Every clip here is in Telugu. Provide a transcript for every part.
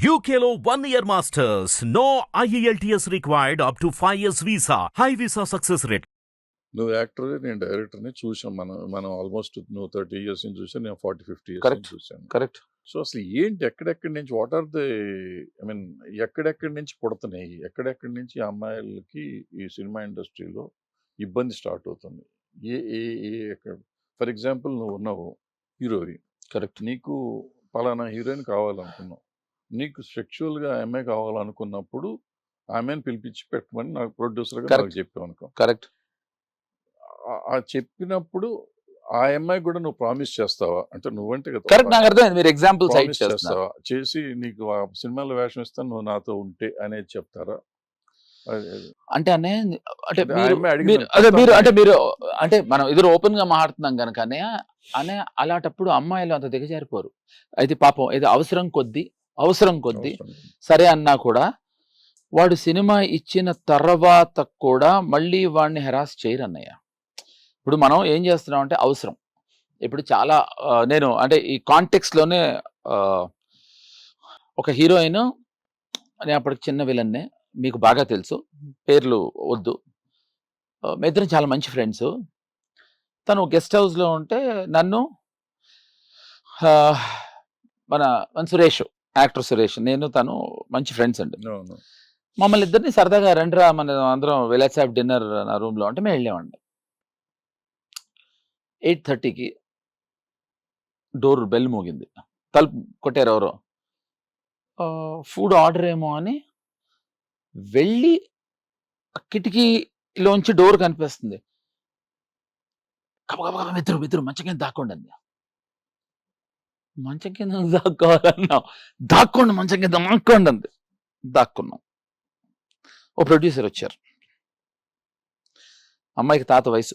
One year masters. No E IELTS required up to 5 years visa. High visa success rate. నువ్వు యాక్టర్ నేను డైరెక్టర్ని చూసాం మనం మనం ఆల్మోస్ట్ నువ్వు థర్టీ ఇయర్స్ నుంచి చూసాను నేను ఫార్టీ ఫిఫ్టీ ఇయర్స్ చూసాను కరెక్ట్ సో అసలు ఏంటి ఎక్కడెక్కడి నుంచి what are the I mean ఎక్కడెక్కడి నుంచి పుడుతున్నాయి? ఎక్కడెక్కడి నుంచి అమ్మాయిలకి ఈ సినిమా ఇండస్ట్రీలో ఇబ్బంది స్టార్ట్ అవుతుంది? ఏ ఏ ఏ ఎక్కడ? ఫర్ ఎగ్జాంపుల్ నువ్వు ఉన్నావు హీరోయిన్. కరెక్ట్ నీకు పలానా హీరోయిన్ కావాలనుకున్నావు. నీకు సెక్షువల్గా అమ్మాయి కావాలనుకున్నప్పుడు ఆమెను పిలిపించి పెట్టమని నాకు ప్రొడ్యూసర్గా నాకు. చెప్పావు అనుకో కరెక్ట్. ఆ- చెప్పినప్పుడు ఆ అమ్మాయి కూడా నువ్వు ప్రామిస్ చేస్తావా? అంటే నువ్వంటే కదా కరెక్ట్. నాకు అర్థమైంది మీరు ఎగ్జాంపుల్ ప్రామిస్ చేస్తావా? చేసి నీకు ఆ సినిమాలో వేషం ఇస్తాను నువ్వు నాతో ఉంటే అనేది చెప్తారా? అంటే అనే అంటే అదే మీరు. అంటే మీరు అంటే మనం ఇద్దరు ఓపెన్గా మాట్లాడుతున్నాం కనుక అనే అనే అలాంటప్పుడు అమ్మాయిలు అంత దిగజారిపోరు. అయితే పాపం ఇది అవసరం కొద్దీ అవసరం కొద్దీ. సరే అన్నా కూడా వాడు సినిమా ఇచ్చిన తర్వాత కూడా మళ్ళీ వాడిని హెరాస్ చేయరు అన్నయ్య. ఇప్పుడు మనం ఏం చేస్తున్నాం అంటే అవసరం. ఇప్పుడు చాలా నేను అంటే ఈ కాంటెక్స్లోనే ఆ, ఒక హీరోయిన్ నేను అప్పటికి చిన్న విలన్నే మీకు బాగా తెలుసు పేర్లు వద్దు. ఆ, మీ ఇద్దరం చాలా మంచి ఫ్రెండ్స్ తను గెస్ట్ హౌస్లో ఉంటే నన్ను మన మన సురేష్. యాక్టర్ సురేష్ నేను తను మంచి ఫ్రెండ్స్ అండి. మమ్మల్ని ఇద్దరిని సరదాగా రండిరా మన అందరం విలేజ్ సాబ్ డిన్నర్ నా రూమ్లో అంటే మేము వెళ్ళామండి ఎయిట్ థర్టీకి డోర్ బెల్ మోగింది. తలుపు కొట్టారు ఎవరో. ఫుడ్ ఆర్డర్ ఏమో అని వెళ్ళి కిటికీలోంచి డోర్ కనిపిస్తుంది. కబగబా మిత్రుడు మిత్రుడు మంచం కింద దాక్కోండి మంచం కింద దాక్కోవాలన్నాం దాక్కోండి మంచం కింద మాక్కోండి అంది. దాక్కున్నాం. ఓ ప్రొడ్యూసర్ వచ్చారు. అమ్మాయికి తాత వయసు.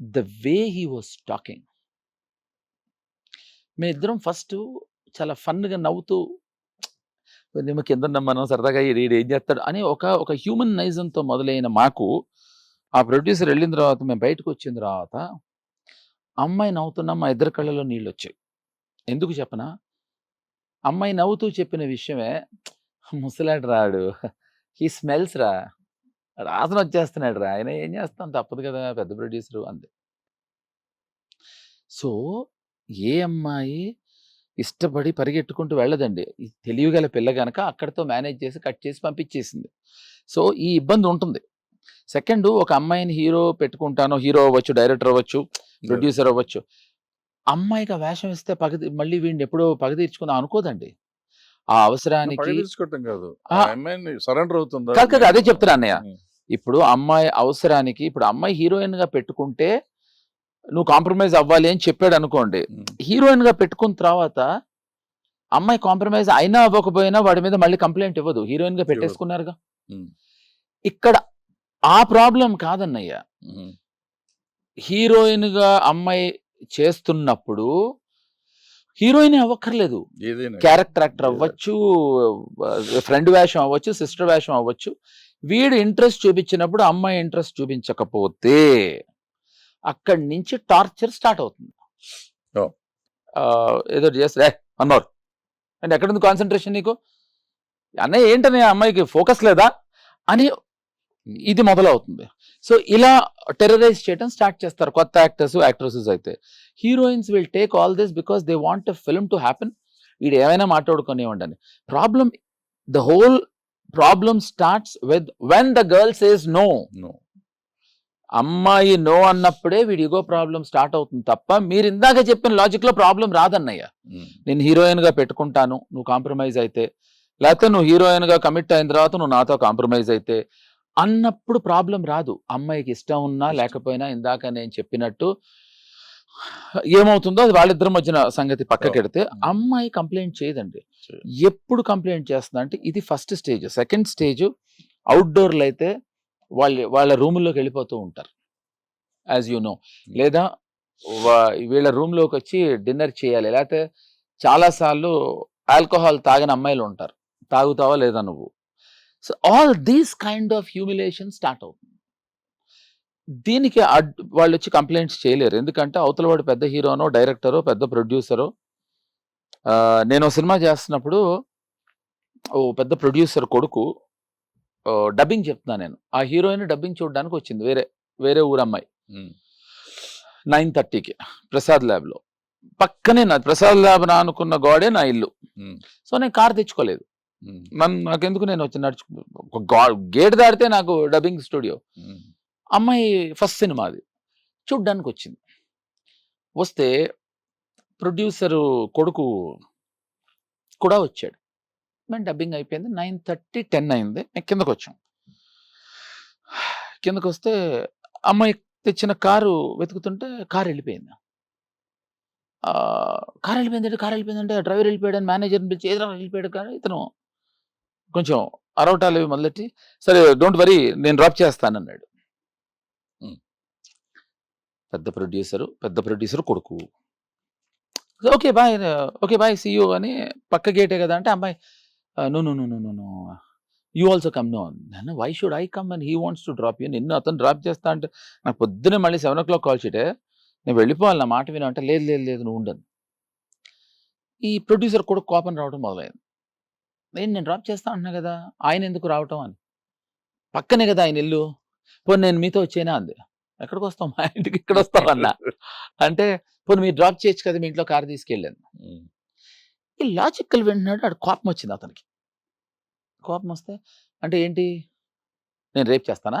The way he was talking మేమిద్దరం ఫస్ట్ చాలా ఫన్గా నవ్వుతూ నిమ్మకి కింద మనం సరదాగా ఏం చేస్తాడు? అని ఒక ఒక హ్యూమన్ నైజంతో మొదలైన మాకు ఆ ప్రొడ్యూసర్ వెళ్ళిన తర్వాత మేము బయటకు వచ్చిన తర్వాత అమ్మాయి నవ్వుతున్నా మా ఇద్దరు కళ్ళలో నీళ్ళు వచ్చాయి. ఎందుకు చెప్పనా? అమ్మాయి నవ్వుతూ చెప్పిన విషయమే ముసలాడు రాడు హీ స్మెల్స్ రా రాసన వచ్చేస్తున్నాడు రా ఆయన ఏం చేస్తాం తప్పదు కదా పెద్ద ప్రొడ్యూసర్ అంది. సో ఏ అమ్మాయి ఇష్టపడి పరిగెట్టుకుంటూ వెళ్ళదండి. తెలియగల పిల్ల కనుక అక్కడితో మేనేజ్ చేసి కట్ చేసి పంపించేసింది. సో ఈ ఇబ్బంది ఉంటుంది. సెకండ్ ఒక అమ్మాయిని హీరో పెట్టుకుంటాను హీరో అవ్వచ్చు డైరెక్టర్ అవ్వచ్చు ప్రొడ్యూసర్ అవ్వచ్చు. అమ్మాయికి వేషం ఇస్తే పగ మళ్ళీ వీడిని ఎప్పుడో పగ తీర్చుకుందాం అనుకోదండి. ఆ అవసరానికి కాదు. సరెండర్ అవుతుందా? కాదు, కాదు, అదే చెప్తున్నా అన్నయ్య. ఉం. ఇప్పుడు అమ్మాయి అవసరానికి ఇప్పుడు అమ్మాయి హీరోయిన్గా పెట్టుకుంటే నువ్వు కాంప్రమైజ్ అవ్వాలి అని చెప్పాడు అనుకోండి. ఉం. హీరోయిన్గా పెట్టుకున్న తర్వాత అమ్మాయి కాంప్రమైజ్ అయినా అవ్వకపోయినా వాడి మీద మళ్ళీ కంప్లైంట్ ఇవ్వదు. హీరోయిన్గా పెట్టేసుకున్నారుగా. ఉం. ఇక్కడ ఆ ప్రాబ్లం కాదన్నయ్య. ఉం. హీరోయిన్గా అమ్మాయి చేస్తున్నప్పుడు హీరోయిన్ అవ్వక్కర్లేదు. Character actor. అవ్వచ్చు ఫ్రెండ్ వేషం అవ్వచ్చు సిస్టర్ వేషం అవ్వచ్చు. వీడు ఇంట్రెస్ట్ చూపించినప్పుడు అమ్మాయి ఇంట్రెస్ట్ చూపించకపోతే అక్కడి నుంచి టార్చర్ స్టార్ట్ అవుతుంది. ఏదో చేస్తే అన్నారు అంటే ఎక్కడుంది కాన్సన్ట్రేషన్ నీకు? అన్నయ్య ఏంటనే అమ్మాయికి ఫోకస్ లేదా? అని ఇది మొదలవుతుంది. సో ఇలా టెర్రరైజ్ చేయడం స్టార్ట్ చేస్తారు కొత్త యాక్టర్స్ యాక్ట్రసెస్ అయితే. Heroines will take all this because they want a film to happen. వీడు ఏమైనా మాట్లాడుకునేవ్వండి అని problem the whole problem starts with when the girl says no. No. అమ్మాయి నో అన్నప్పుడే వీడి ఇగో ప్రాబ్లం స్టార్ట్ అవుతుంది తప్ప మీరు ఇందాక చెప్పిన లాజిక్లో ప్రాబ్లం రాదన్నయ్య. నేను హీరోయిన్గా పెట్టుకుంటాను నువ్వు కాంప్రమైజ్ అయితే. లేకపోతే నువ్వు హీరోయిన్గా కమిట్ అయిన తర్వాత నువ్వు నాతో కాంప్రమైజ్ అయితే. అన్నప్పుడు ప్రాబ్లం రాదు. అమ్మాయికి ఇష్టం ఉన్నా లేకపోయినా ఇందాక నేను చెప్పినట్టు ఏమవుతుందో అది వాళ్ళిద్దరి మధ్యన సంగతి పక్కకెడితే అమ్మాయి కంప్లైంట్ చేయదండి. చేయదు. ఎప్పుడు కంప్లైంట్ చేస్తుందా అంటే ఇది ఫస్ట్ స్టేజ్. సెకండ్ స్టేజ్ అవుట్డోర్లు అయితే వాళ్ళ వాళ్ళ రూముల్లోకి వెళ్ళిపోతూ ఉంటారు. As you know. లేదా వీళ్ళ రూమ్లోకి వచ్చి డిన్నర్ చేయాలి. లేకపోతే చాలాసార్లు ఆల్కహాల్ తాగిన అమ్మాయిలు ఉంటారు. తాగుతావా లేదా నువ్వు? So all these kind of humiliation start అవుతుంది దీనికి వాళ్ళు వచ్చి కంప్లైంట్స్ చేయలేరు. ఎందుకంటే అవతల వాడు పెద్ద హీరోనో డైరెక్టరో పెద్ద ప్రొడ్యూసరో నేను సినిమా చేస్తున్నప్పుడు ఓ పెద్ద ప్రొడ్యూసర్ కొడుకు డబ్బింగ్ చెప్తున్నా నేను. ఆ హీరోయిన్ డబ్బింగ్ చూడడానికి వచ్చింది. వేరే వేరే ఊరు అమ్మాయి ఉమ్, నైన్ థర్టీకి ప్రసాద్ ల్యాబ్లో. పక్కనే నా ప్రసాద్ ల్యాబ్ నా అనుకున్న గోడే నా ఇల్లు. సో నేను కార్ తెచ్చుకోలేదు. నన్ను నాకెందుకు నేను వచ్చి నడుచు గేట్ దాటితే నాకు డబ్బింగ్ స్టూడియో. అమ్మాయి ఫస్ట్ సినిమా అది. చూడ్డానికి వచ్చింది వస్తే ప్రొడ్యూసరు కొడుకు కూడా వచ్చాడు. మేము డబ్బింగ్ అయిపోయింది. నైన్ థర్టీ టెన్ అయింది. మేము కిందకు వచ్చాం కిందకు వస్తే అమ్మాయి తెచ్చిన కారు వెతుకుతుంటే కారు వెళ్ళిపోయింది. కారు వెళ్ళిపోయిందంటే కారు వెళ్ళిపోయిందంటే డ్రైవర్ వెళ్ళిపోయాడు మేనేజర్ని పిలిచి ఏదో వెళ్ళిపోయాడు కానీ ఇతను కొంచెం అరవటాలు మొదలెట్టి సరే డోంట్ వరీ నేను డ్రాప్ చేస్తానన్నాడు. Hmm. పెద్ద ప్రొడ్యూసరు పెద్ద ప్రొడ్యూసర్ కొడుకు. Okay bye okay bye see you అని పక్క గేటే కదా అంటే అమ్మాయి no no no no no no you also come no నేను why should I come and he wants to drop you నిన్ను అతను డ్రాప్ చేస్తా అంటే నాకు పొద్దున్నే మళ్ళీ సెవెన్ ఓ క్లాక్ కాల్ చేయటే నేను వెళ్ళిపోవాలి నా మాట విను. అంటే లేదు లేదు లేదు నువ్వు ఉండను. ఈ ప్రొడ్యూసర్ కూడా కోపం రావడం మొదలైంది. నేను నేను డ్రాప్ చేస్తా అంటున్నా కదా ఆయన ఎందుకు రావటం అని. పక్కనే కదా ఆయన ఇల్లు పోనీ నేను మీతో వచ్చేనా అంది. ఎక్కడికి వస్తాం మా ఇంటికి ఇక్కడ వస్తాం అన్న. అంటే పోనీ మీరు డ్రాప్ చేయొచ్చు కదా మీ ఇంట్లో కార్ తీసుకెళ్ళాను ఈ లాజికల్ వింటున్నాడు ఆడు కోపం వచ్చింది అతనికి. కోపం వస్తే అంటే ఏంటి? నేను రేప్ చేస్తానా?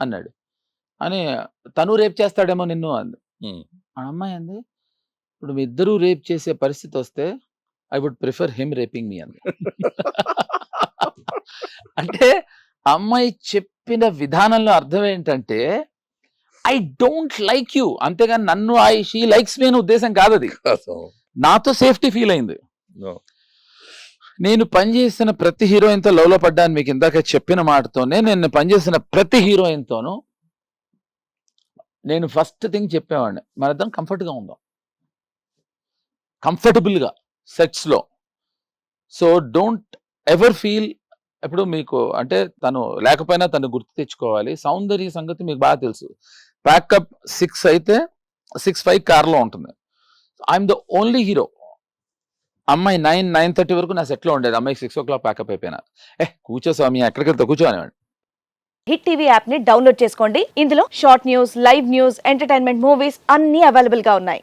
అన్నాడు. అని తను రేప్ చేస్తాడేమో నిన్ను అంది. అమ్మాయి అంది ఇప్పుడు మీ ఇద్దరూ రేప్ చేసే పరిస్థితి వస్తే I would prefer him raping me అంది అంటే అమ్మాయి చెప్పిన విధానంలో అర్థం ఏంటంటే ఐ డోంట్ లైక్ యూ అంతేగాని నన్ను ఐ షీ లైక్స్ మీ అనే ఉద్దేశం కాదు. అది నాతో సేఫ్టీ ఫీల్ అయింది. నేను పనిచేసిన ప్రతి హీరోయిన్తో లవ్లో పడ్డాను మీకు ఇందాక చెప్పిన మాటతోనే నేను పనిచేసిన ప్రతి హీరోయిన్తోనూ నేను ఫస్ట్ థింగ్ చెప్పేవాడిని మనిద్దరం కంఫర్ట్గా ఉందాం. కంఫర్టబుల్గా సెట్స్లో. సో డోంట్ ఎవర్ ఫీల్ ఎప్పుడు మీకు అంటే తను లేకపోయినా తను గుర్తు తెచ్చుకోవాలి. సౌందర్య సంగతి మీకు బాగా తెలుసు. ప్యాకప్ సిక్స్ అయితే సిక్స్ ఫైవ్ కార్లో ఉంటుంది. I'm the only hero. అమ్మాయి నైన్ నైన్ థర్టీ వరకు నా సెట్లో ఉండేది. అమ్మాయి సిక్స్ ఓ క్లాక్ ప్యాకప్ అయిపోయినా. ఏ కూర్చో స్వామి ఎక్కడికెళ్తా? కూర్చో అనేవాడు హిట్ టీవీ యాప్ని డౌన్లోడ్ చేసుకోండి. ఇందులో short news live news entertainment movies అన్ని అవైలబుల్గా ఉన్నాయి.